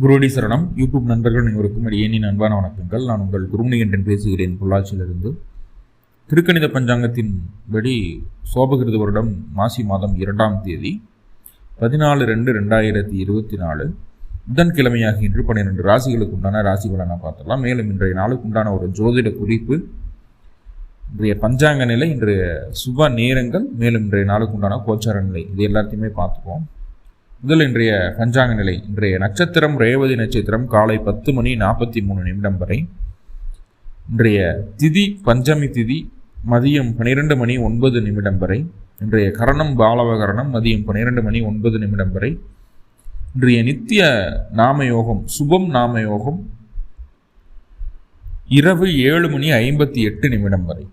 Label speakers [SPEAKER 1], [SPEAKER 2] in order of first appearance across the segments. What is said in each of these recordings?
[SPEAKER 1] குருடி சரணம். யூடியூப் நண்பர்கள் அனைவருக்கும் அடியேனின் அன்பான வணக்கங்கள். நான் உங்கள் குருமணிகண்டன் பேசுகிறேன் பொள்ளாச்சியிலிருந்து. திருக்கணித பஞ்சாங்கத்தின் படி சோபகிருத வருடம் மாசி மாதம் இரண்டாம் தேதி பதினாலு ரெண்டு ரெண்டாயிரத்தி இருபத்தி நாலு. புதன்கிழமையாக இன்று பன்னிரெண்டு ராசிகளுக்கு உண்டான ராசி பலனை பார்த்துடலாம். மேலும் இன்றைய நாளுக்கு உண்டான ஒரு ஜோதிட குறிப்பு இன்றைய பஞ்சாங்க நிலை இன்றைய சுப நேரங்கள் மேலும் இன்றைய நாளுக்கு உண்டான கோச்சார நிலை. இது எல்லாத்தையுமே பார்த்துக்குவோம் முதல் இன்றைய பஞ்சாங்க நிலை. இன்றைய நட்சத்திரம் ரேவதி நட்சத்திரம் காலை பத்து மணி நாற்பத்தி மூணு நிமிடம் வரை. இன்றைய திதி பஞ்சமி திதி மதியம் பனிரெண்டு மணி ஒன்பது நிமிடம் வரை. இன்றைய கரணம் பாலவகரணம் மதியம் பன்னிரெண்டு மணி ஒன்பது நிமிடம் வரை. இன்றைய நித்திய நாமயோகம் சுபம் நாமயோகம் இரவு ஏழு மணி ஐம்பத்தி எட்டு நிமிடம் வரை.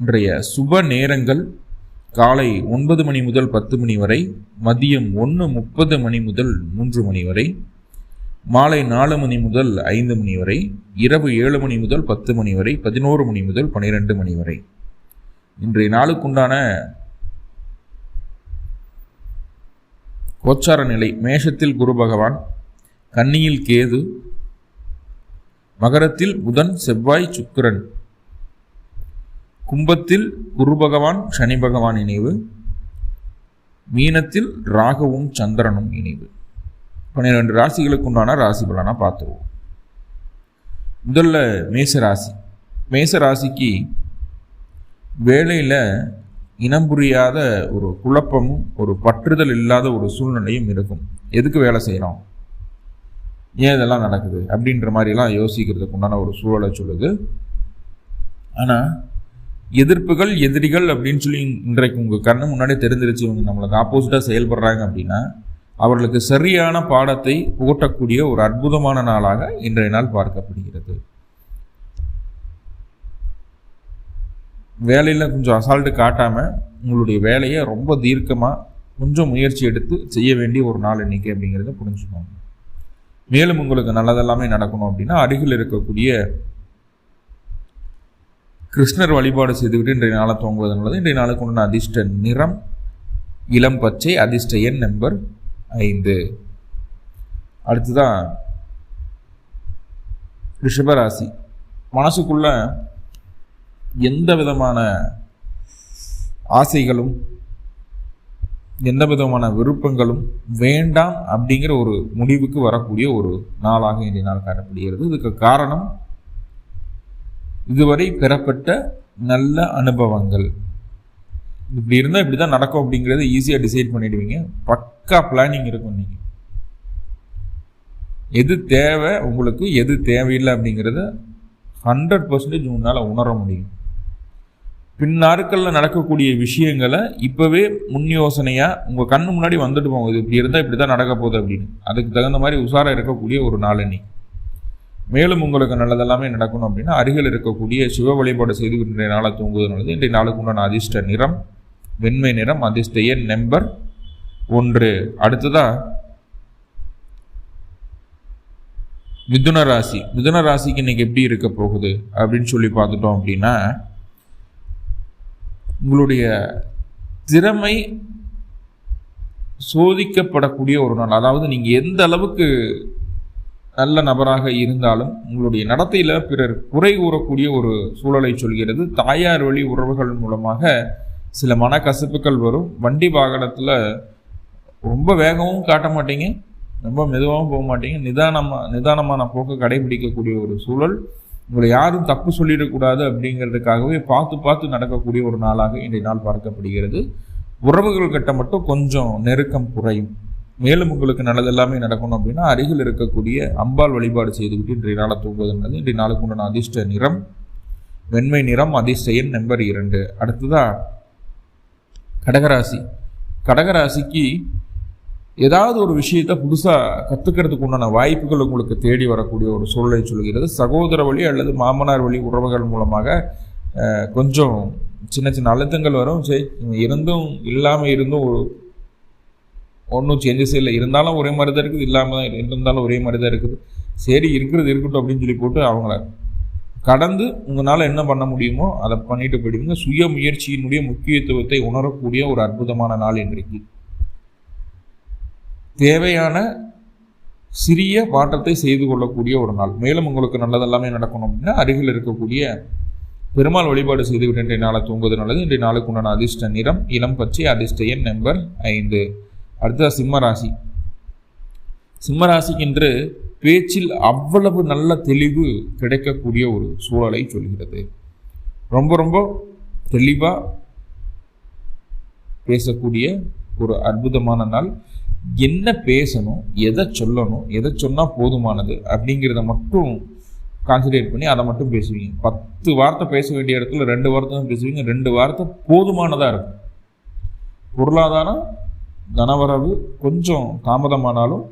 [SPEAKER 1] இன்றைய சுப நேரங்கள் காலை ஒன்பது மணி முதல் பத்து மணி வரை மதியம் ஒன்று முப்பது மணி முதல் மூன்று மணி வரை மாலை நாலு மணி முதல் ஐந்து மணி வரை இரவு ஏழு மணி முதல் பத்து மணி வரை பதினோரு மணி முதல் பனிரெண்டு மணி வரை. இன்றைய நாளுக்குண்டான கோச்சார நிலை மேஷத்தில் குரு பகவான் கன்னியில் கேது மகரத்தில் புதன் செவ்வாய் சுக்கிரன். கும்பத்தில் குரு பகவான் சனி பகவான் இணைவு. மீனத்தில் ராகுவும் சந்திரனும் இணைவு. பன்னிரெண்டு ராசிகளுக்கு உண்டான ராசி பலனா பார்த்துருவோம். முதல்ல மேச ராசி. மேச ராசிக்கு வேலையில் இனம் புரியாத ஒரு குழப்பமும் ஒரு பற்றுதல் இல்லாத ஒரு சூழ்நிலையும் இருக்கும். எதுக்கு வேலை செய்கிறோம் ஏன் இதெல்லாம் நடக்குது? அப்படின்ற மாதிரிலாம் யோசிக்கிறதுக்கு உண்டான ஒரு சூழலை சொல்லுது. ஆனால் எதிர்ப்புகள் எதிரிகள் அப்படின்னு சொல்லி இன்றைக்கு உங்கள் கண்ணு முன்னாடி தெரிஞ்சிருச்சு. இவங்க நம்மளுக்கு ஆப்போசிட்டாக செயல்படுறாங்க அப்படின்னா அவர்களுக்கு சரியான பாடத்தை ஓட்டக்கூடிய ஒரு அற்புதமான நாளாக இன்றைய நாள் பார்க்கப்படுகிறது. வேலையில் கொஞ்சம் அசால்ட்டு காட்டாமல் உங்களுடைய வேலையை ரொம்ப தீர்க்கமாக கொஞ்சம் முயற்சி எடுத்து செய்ய வேண்டிய ஒரு நாள் எண்ணிக்கை அப்படிங்கிறத புரிஞ்சுக்கோங்க. மேலும் உங்களுக்கு நல்லதெல்லாமே நடக்கணும் அப்படின்னா அருகில் இருக்கக்கூடிய கிருஷ்ணர் வழிபாடு செய்துவிட்டு இன்றைய நாளை துவங்குவது நல்லது. இன்றைய நாளுக்கு உண்டான அதிர்ஷ்ட நிறம் இளம் பச்சை அதிர்ஷ்ட எண் நம்பர் ஐந்து. அடுத்துதான் ரிஷபராசி. மனசுக்குள்ள எந்த விதமான ஆசைகளும் எந்த விதமான விருப்பங்களும் வேண்டாம் அப்படிங்கிற ஒரு முடிவுக்கு வரக்கூடிய ஒரு நாளாக இன்றைய நாள் காணப்படுகிறது. இதுக்கு காரணம் இதுவரை பெறப்பட்ட நல்ல அனுபவங்கள். இப்படி இருந்தால் இப்படி தான் நடக்கும் அப்படிங்கிறத ஈஸியாக டிசைட் பண்ணிடுவீங்க. பக்கா பிளானிங் இருக்கும் நீங்கள் எது தேவை உங்களுக்கு எது தேவையில்லை அப்படிங்கிறத ஹண்ட்ரட் பர்சன்டேஜ் உன்னால் உணர முடியும். பின்னாட்களில் நடக்கக்கூடிய விஷயங்களை இப்போவே முன் யோசனையாக உங்கள் கண்ணு முன்னாடி வந்துட்டு போங்க. இது இப்படி இருந்தால் இப்படி தான் நடக்க போகுது அப்படின்னு. அதுக்கு தகுந்த மாதிரி உஷாராக இருக்கக்கூடிய ஒரு நாள் மேலும் உங்களுக்கு நல்லதெல்லாமே நடக்கணும் அப்படின்னா அருகில் இருக்கக்கூடிய சிவ வழிபாடு செய்து இன்றைய நாளை தூங்குவது இன்றைய நாளுக்கு உண்டான அதிர்ஷ்ட நிறம் வெண்மை நிறம் அதிர்ஷ்ட எண் நம்பர் ஒன்று. அடுத்ததாக மிதுன ராசி. மிதுன ராசிக்கு இன்னைக்கு எப்படி இருக்க போகுது அப்படின்னு சொல்லி பார்த்துட்டோம் அப்படின்னா உங்களுடைய திறமை சோதிக்கப்படக்கூடிய ஒரு நாள். அதாவது நீங்கள் எந்த அளவுக்கு நல்ல நபராக இருந்தாலும் உங்களுடைய நடத்தையில் பிறர் குறை கூறக்கூடிய ஒரு சூழலை சொல்கிறது. தாயார் வழி உறவுகள் மூலமாக சில மனக்கசப்புகள் வரும். வண்டி வாகனத்தில் ரொம்ப வேகமும் காட்ட மாட்டீங்க. ரொம்ப மெதுவாகவும் போக மாட்டீங்க. நிதானமாக நிதானமான போக்க கடைபிடிக்கக்கூடிய ஒரு சூழல். உங்களை யாரும் தப்பு சொல்லிடக்கூடாது அப்படிங்கிறதுக்காகவே பார்த்து பார்த்து நடக்கக்கூடிய ஒரு நாளாக இன்றைய நாள் பார்க்கப்படுகிறது. உறவுகள் கிட்ட மட்டும் கொஞ்சம் நெருக்கம் குறையும். மேலும் உங்களுக்கு நல்லதெல்லாமே நடக்கணும் அப்படின்னா அருகில் இருக்கக்கூடிய அம்பாள் வழிபாடு செய்துவிட்டு இன்றைய நாளை தூங்குவதுன்றது இன்றைய நாளுக்கு உண்டான அதிர்ஷ்ட நிறம் வெண்மை நிறம் அதிர்ஷ்ட நம்பர் இரண்டு. அடுத்ததாக கடகராசி. கடகராசிக்கு ஏதாவது ஒரு விஷயத்தை புதுசாக கற்றுக்கிறதுக்கு உண்டான வாய்ப்புகள் உங்களுக்கு தேடி வரக்கூடிய ஒரு சூழலை சொல்கிறது. சகோதர வழி அல்லது மாமனார் வழி உறவுகள் மூலமாக கொஞ்சம் சின்ன சின்ன அழுத்தங்கள் வரும். சரி இருந்தும் இல்லாமல் இருந்தும் ஒரு ஒன்றும் சேஞ்சஸ் இல்லை இருந்தாலும் ஒரே மாதிரி தான் இருக்குது இல்லாமல் தான் இருந்தாலும் ஒரே மாதிரி தான் இருக்குது. சரி இருக்கிறது இருக்கட்டும் அப்படின்னு சொல்லி போட்டு அவங்கள கடந்து உங்களால் என்ன பண்ண முடியுமோ அதை பண்ணிட்டு போயிடுவீங்க சுய முயற்சியினுடைய முக்கியத்துவத்தை உணரக்கூடிய ஒரு அற்புதமான நாள் இன்றைக்கு. தேவையான சிறிய மாற்றத்தை செய்து கொள்ளக்கூடிய ஒரு நாள். மேலும் உங்களுக்கு நல்லதெல்லாமே நடக்கணும் அப்படின்னா அருகில் இருக்கக்கூடிய பெருமாள் வழிபாடு செய்துவிட்டு இன்றைய நாளை தூங்குவது நல்லது. இன்றைய நாளுக்கு உண்டான அதிர்ஷ்ட நிறம் இளம் பச்சை அதிர்ஷ்ட எண் நம்பர் ஐந்து. அடுத்தது சிம்ம ராசி. சிம்ம பேச்சில் அவ்வளவு நல்ல தெளிவு கிடைக்கக்கூடிய ஒரு சூழலை சொல்கிறது. ரொம்ப ரொம்ப தெளிவாக பேசக்கூடிய ஒரு அற்புதமான நாள். என்ன பேசணும் எதை சொல்லணும் எதை சொன்னால் போதுமானது அப்படிங்கிறத மட்டும் கான்சன்ட்ரேட் பண்ணி அதை மட்டும் பேசுவீங்க. பத்து வார்த்தை பேச வேண்டிய இடத்துல ரெண்டு வார்த்தை தான் பேசுவீங்க. ரெண்டு வார்த்தை போதுமானதாக இருக்கும். பொருளாதாரம் தனவரவு கொஞ்சம் தாமதமானாலும்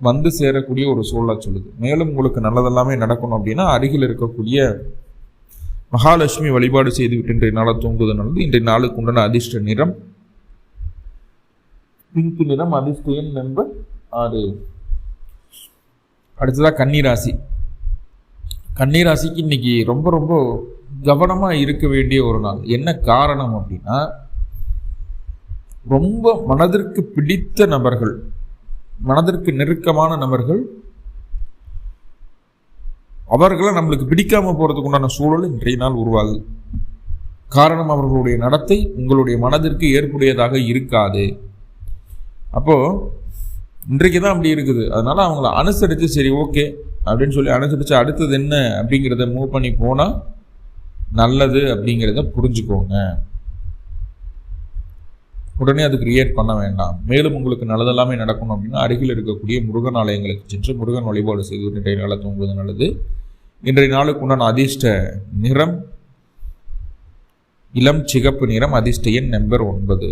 [SPEAKER 1] வந்து சேரக்கூடிய ஒரு சூழலை சொல்லுது. மேலும் உங்களுக்கு நல்லதெல்லாமே நடக்கணும் அப்படின்னா அருகில் இருக்கக்கூடிய மகாலட்சுமி வழிபாடு செய்துவிட்டு இன்றைய நாளை தூங்குவது நல்லது. இன்றைய நாளுக்கு உண்டான அதிர்ஷ்ட நிறம் பிங்க் நிறம் அதிர்ஷ்ட எண் நம்பர் ஆறு. அடுத்ததாக கன்னிராசி. கன்னிராசிக்கு இன்னைக்கு ரொம்ப ரொம்ப கவனமாக இருக்க வேண்டிய ஒரு நாள். என்ன காரணம் அப்படின்னா ரொம்ப மனதிற்கு பிடித்த நபர்கள் மனதிற்கு நெருக்கமான நபர்கள் அவர்களை நம்மளுக்கு பிடிக்காம போறதுக்கு உண்டான சூழல் இன்றைய நாள் உருவாகுது. காரணம் அவர்களுடைய நடத்தை உங்களுடைய மனதிற்கு ஏற்புடையதாக இருக்காது. அப்போ இன்றைக்கு தான் அப்படி இருக்குது. அதனால அவங்கள அனுசரித்து சரி ஓகே அப்படின்னு சொல்லி அனுசரித்து அடுத்தது என்ன அப்படிங்கிறத மூவ் பண்ணி போனால் நல்லது அப்படிங்கிறத புரிஞ்சுக்கோங்க. உடனே அது கிரியேட் பண்ண வேண்டாம். மேலும் உங்களுக்கு நல்லதெல்லாமே நடக்கணும் அப்படின்னா அருகில் இருக்கக்கூடிய முருகன் ஆலயங்களுக்கு சென்று முருகன் வழிபாடு செய்து இன்றைய நாளை தூங்குவது நல்லது. இன்றைய நாளுக்கு உண்டான அதிர்ஷ்ட நிறம் இளம் சிகப்பு நிறம் அதிர்ஷ்ட எண் நம்பர் ஒன்பது.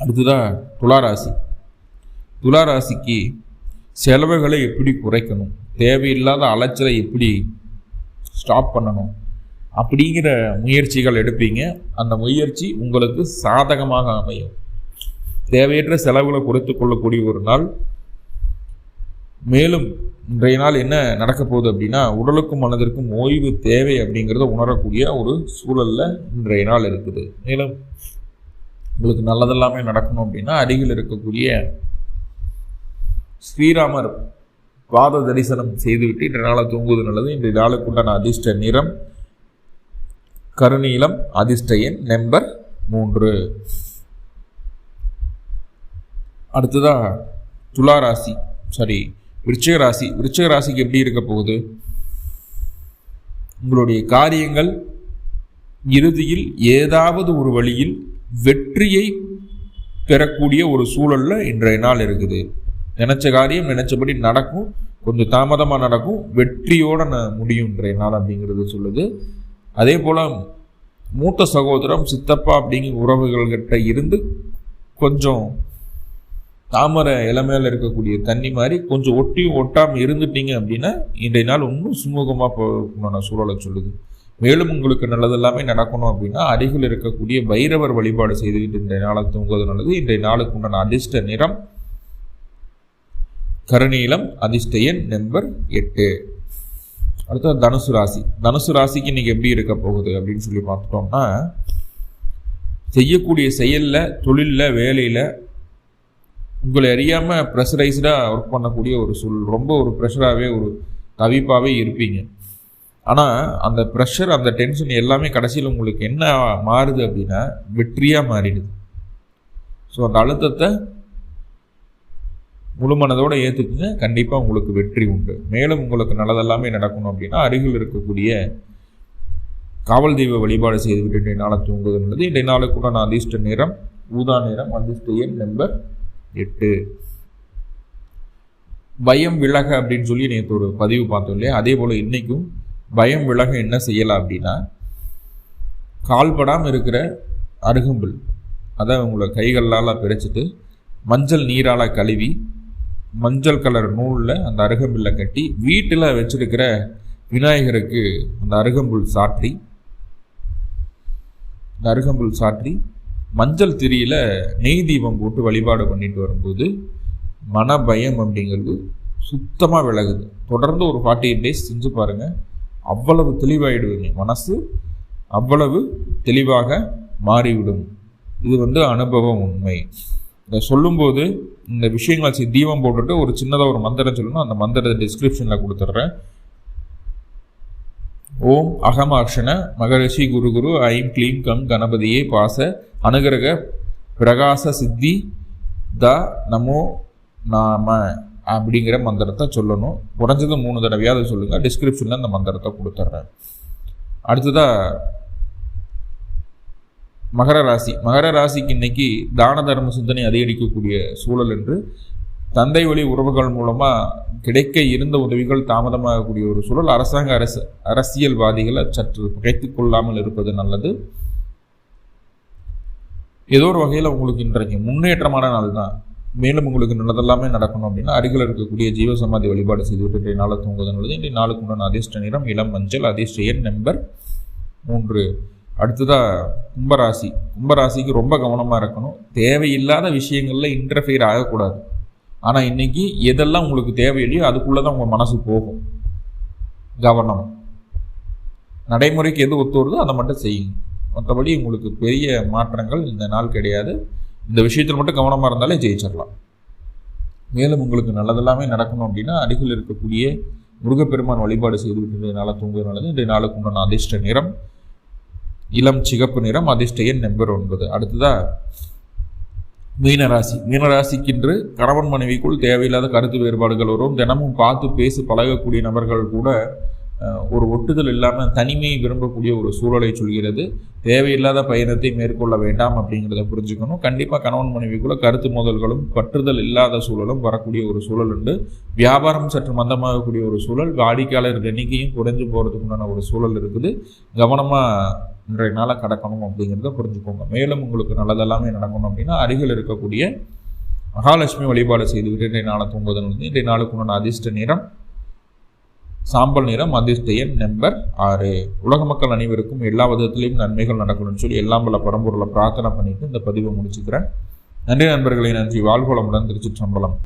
[SPEAKER 1] அடுத்ததாக துளாராசி. துளாராசிக்கு செலவுகளை எப்படி குறைக்கணும்? தேவையில்லாத அலைச்சலை எப்படி ஸ்டாப் பண்ணணும்? அப்படிங்கிற முயற்சிகள் எடுப்பீங்க. அந்த முயற்சி உங்களுக்கு சாதகமாக அமையும். தேவையற்ற செலவுகளை குறைத்து கொள்ளக்கூடிய ஒரு நாள். மேலும் இன்றைய நாள் என்ன நடக்க போகுது அப்படின்னா உடலுக்கும் மனதிற்கும் ஓய்வு தேவை அப்படிங்கிறத உணரக்கூடிய ஒரு சூழல்ல இன்றைய நாள் இருக்குது. மேலும் உங்களுக்கு நல்லதெல்லாமே நடக்கணும் அப்படின்னா அருகில் இருக்கக்கூடிய ஸ்ரீராமர் பாத தரிசனம் செய்துவிட்டு இன்றைய நாளை தூங்குவது நல்லது. இன்றைய நாளுக்குண்டான அதிர்ஷ்ட நிறம் கருநீளம் அதிர்ஷ்ட எண் நம்பர் மூன்று. அடுத்ததா துலா ராசி சாரி விருச்சிக ராசி. விருச்சிக ராசிக்கு எப்படி இருக்க போகுது? உங்களுடைய காரியங்கள் இறுதியில் ஏதாவது ஒரு வழியில் வெற்றியை பெறக்கூடிய ஒரு சூழல்ல இன்றைய நாள் இருக்குது. நினைச்ச காரியம் நினைச்சபடி நடக்கும். கொஞ்சம் தாமதமாக நடக்கும். வெற்றியோட நான் முடியும் இன்றைய நாள் அப்படிங்கிறது சொல்லுது. அதே போல் மூத்த சகோதரம் சித்தப்பா அப்படிங்கிற உறவுகள்கிட்ட இருந்து கொஞ்சம் தாமரை இளமையில் இருக்கக்கூடிய தண்ணி மாதிரி கொஞ்சம் ஒட்டியும் ஒட்டாமல் இருந்துட்டீங்க அப்படின்னா இன்றைய நாள் இன்னும் சுமூகமாக போகணும்னு சூழலை சொல்லுது. மேலும் உங்களுக்கு நல்லது எல்லாமே நடக்கணும் அப்படின்னா அருகில் இருக்கக்கூடிய பைரவர் வழிபாடு செய்துவிட்டு இன்றைய நாளை தூங்குவது நல்லது. இன்றைய நாளுக்கு உண்டான அதிர்ஷ்ட நிறம் கருநீலம் அதிர்ஷ்ட எண் நம்பர் எட்டு. அடுத்தது தனுசு ராசி. தனுசு ராசிக்கு இன்னைக்கு எப்படி இருக்க போகுது அப்படின்னு சொல்லி பார்த்துட்டோம்னா செய்யக்கூடிய செயலில் தொழிலில் வேலையில் உங்களை அறியாமல் ப்ரெஷரைஸ்டாக ஒர்க் பண்ணக்கூடிய ஒரு சூழல் ரொம்ப ஒரு ப்ரெஷராகவே ஒரு தவிப்பாகவே இருப்பீங்க. ஆனால் அந்த ப்ரெஷர் அந்த டென்ஷன் எல்லாமே கடைசியில் உங்களுக்கு என்ன மாறுது அப்படின்னா வெற்றியாக மாறிடுது. ஸோ அந்த அழுத்தத்தை முழு மனதோடு ஏற்றுக்குங்க கண்டிப்பாக உங்களுக்கு வெற்றி உண்டு. மேலும் உங்களுக்கு நல்லதெல்லாமே நடக்கணும் அப்படின்னா அருகில் இருக்கக்கூடிய காவல் தெய்வ வழிபாடு செய்துவிட்டு இன்றைய நாளை தூங்குவது நல்லது. இன்றைய கூட நான் அதிர்ஷ்ட நேரம் ஊதா நேரம் அதிர்ஷ்ட எண் நம்பர் எட்டு. பயம் விலக அப்படின்னு சொல்லி நேற்று ஒரு பதிவு பார்த்தோம் இல்லையா? அதே போல் இன்றைக்கும் பயம் விலக என்ன செய்யலாம் அப்படின்னா கால்படாமல் இருக்கிற அருகம்புல் அதை உங்களை கைகளால் பிரிச்சுட்டு மஞ்சள் நீரால் கழுவி மஞ்சள் கலர் நூலில் அந்த அருகம்புல்லை கட்டி வீட்டில் வச்சிருக்கிற விநாயகருக்கு அந்த அருகம்புல் சாற்றி. இந்த அருகம்புல் சாற்றி மஞ்சள் திரியில் நெய் தீபம் போட்டு வழிபாடு பண்ணிட்டு வரும்போது மன பயம் அப்படிங்கிறது சுத்தமாக விலகுது. தொடர்ந்து ஒரு ஃபார்ட்டி எயிட் டேஸ் செஞ்சு பாருங்கள் அவ்வளவு தெளிவாயிடுவீங்க மனசு. அவ்வளவு தெளிவாக மாறிவிடும். இது வந்து அனுபவம் உண்மை. சொல்லும்போது இந்த விஷயங்களை செய் தீபம் போட்டுட்டு ஒரு சின்னதாக ஒரு மந்திரம் சொல்லணும். அந்த மந்திரத்தை டிஸ்கிரிப்ஷனில் கொடுத்துட்றேன். ஓம் அகமாக்ஷண மகரிஷி குரு குரு ஐம் க்ளீம் கம் கணபதியே பாச அனுகிரக பிரகாச சித்தி த நமோ நாம அப்படிங்கிற மந்திரத்தை சொல்லணும். குறைஞ்சது மூணு தடவையாவது சொல்லுங்கள் டிஸ்கிரிப்ஷனில் அந்த மந்திரத்தை கொடுத்துட்றேன். அடுத்ததாக மகர ராசி. மகர ராசிக்கு இன்னைக்கு தான தர்ம சிந்தனை அதிகரிக்கக்கூடிய சூழல் என்று தந்தை வழி உறவுகள் மூலமாக கிடைக்க இருந்த உதவிகள் தாமதமாகக்கூடிய ஒரு சூழல். அரசாங்க அரசு அரசியல்வாதிகளை சற்று பகைத்து கொள்ளாமல் இருப்பது நல்லது. ஏதோ ஒரு வகையில் உங்களுக்கு இன்றைக்கு முன்னேற்றமான நாள் தான். மேலும் உங்களுக்கு நல்லதெல்லாமே நடக்கணும் அப்படின்னா அருகில் இருக்கக்கூடிய ஜீவசமாதி வழிபாடு செய்துவிட்டு இன்றைய நாளை தூங்குவது நல்லது இன்றைய நாளுக்கு உண்டான அதிர்ஷ்ட நிறம் இளம் மஞ்சள் அதிர்ஷ்ட எண் நம்பர் மூன்று. அடுத்ததாக கும்பராசி. கும்பராசிக்கு ரொம்ப கவனமாக இருக்கணும். தேவையில்லாத விஷயங்களில் இன்டர்ஃபியர் ஆகக்கூடாது. ஆனால் இன்னைக்கு எதெல்லாம் உங்களுக்கு தேவையில்லையோ அதுக்குள்ளே தான் உங்கள் மனசு போகும். கவனம். நடைமுறைக்கு எது ஒத்து வருதோ அதை மட்டும் செய்யுங்க. மற்றபடி உங்களுக்கு பெரிய மாற்றங்கள் இந்த நாள் கிடையாது. இந்த விஷயத்தில் மட்டும் கவனமாக இருந்தாலே ஜெயிச்சிடலாம். மேலும் உங்களுக்கு நல்லதெல்லாமே நடக்கணும் அப்படின்னா அருகில் இருக்கக்கூடிய முருகப்பெருமான் வழிபாடு செய்துவிட்டு இன்றைய நாளை நல்லது. இன்றைய நாளுக்கு உண்டான அதிர்ஷ்ட நிறம் இளம் சிகப்பு நிறம் அதிர்ஷ்ட எண் நம்பர் ஒன்பது. அடுத்ததாக மீனராசி. மீனராசிக்கென்று கணவன் மனைவிக்குள் தேவையில்லாத கருத்து வேறுபாடுகள் வரும். தினமும் பார்த்து பேசி பழகக்கூடிய நபர்கள் கூட ஒரு ஒட்டுதல் இல்லாமல் தனிமையை விரும்பக்கூடிய ஒரு சூழலை சொல்கிறது. தேவையில்லாத பயணத்தை மேற்கொள்ள வேண்டாம் அப்படிங்கிறத புரிஞ்சுக்கணும். கண்டிப்பாக கணவன் மனைவிக்குள்ள கருத்து மோதல்களும் பற்றுதல் இல்லாத சூழலும் வரக்கூடிய ஒரு சூழல் உண்டு. வியாபாரம் சற்று மந்தமாகக்கூடிய ஒரு சூழல். வாடிக்கையாளர் எண்ணிக்கையும் குறைஞ்சு போகிறதுக்குண்டான ஒரு சூழல் இருக்குது. கவனமாக இன்றைய நாளாக கடக்கணும் அப்படிங்கிறத புரிஞ்சுக்கோங்க. மேலும் உங்களுக்கு நல்லதெல்லாமே நடக்கணும் அப்படின்னா அருகில் இருக்கக்கூடிய மகாலட்சுமி வழிபாடு செய்துவிட்டு இன்றைய நாளை தூங்குவதன் வந்து இன்றைய நாளுக்கு உண்டான அதிர்ஷ்ட நிறம் சாம்பல் நிறம் அதிர்ஷ்ட எண் நம்பர் ஆறு. உலக மக்கள் அனைவருக்கும் எல்லா விதத்திலையும் நன்மைகள் நடக்கணும்னு சொல்லி எல்லாம் பல பரம்பொருளை பிரார்த்தனை பண்ணிட்டு இந்த பதிவை முடிச்சுக்கிறேன். நன்றி நண்பர்களே நன்றி. வாழ்வளமுடன் திருச்சிற்றம்பலம்.